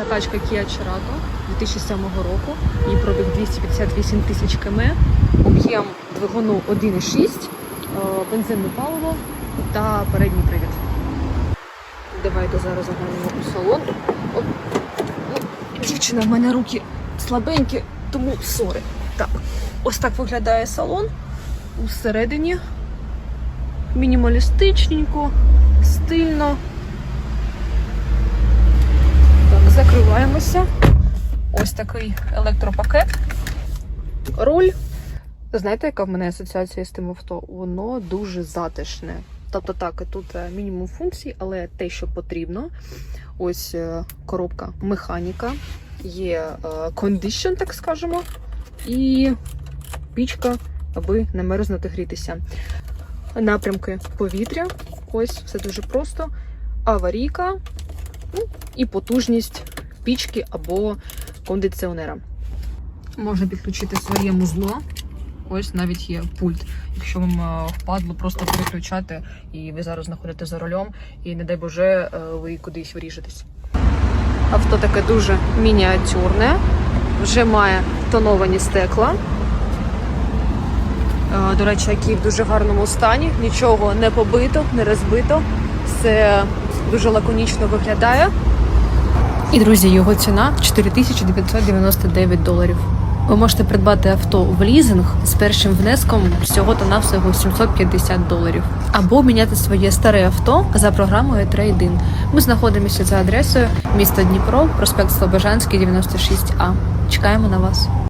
Ця тачка Kia Cerato 2007 року. Її пробіг 258 тисяч км, об'єм двигуну 1,6, е, бензинне паливо та передній привід. Давайте зараз заглянемо у салон. Ну, Дівчина, в мене руки слабенькі, тому сори. Так, ось так виглядає салон. Усередині мінімалістичненько, стильно. Так, закриваємося. Ось такий електропакет. Руль. Знаєте, яка в мене асоціація з тим авто? Воно дуже затишне. Тобто так, тут е, мінімум функцій, але те, що потрібно. Ось е, коробка механіка, є кондишн, так скажемо, і пічка, аби не мерзнути грітися. Напрямки повітря. Ось все дуже просто. Аварійка ну, і потужність пічки або кондиціонера. Можна підключити своє музло. Ось навіть є пульт. Якщо вам е, впадло просто переключати, і ви зараз знаходитесь за рулем, і не дай Боже, е, ви кудись виріжетесь. Авто таке дуже мініатюрне, вже має тоновані стекла. Е, До речі, які в дуже гарному стані, нічого не побито, не розбито. Все дуже лаконічно виглядає. І, друзі, його ціна 4999 доларів. Ви можете придбати авто в лізинг з першим внеском всього та навсього 750 доларів. Або міняти своє старе авто за програмою Trade-in. Ми знаходимося за адресою місто Дніпро, проспект Слобожанський, 96А. Чекаємо на вас.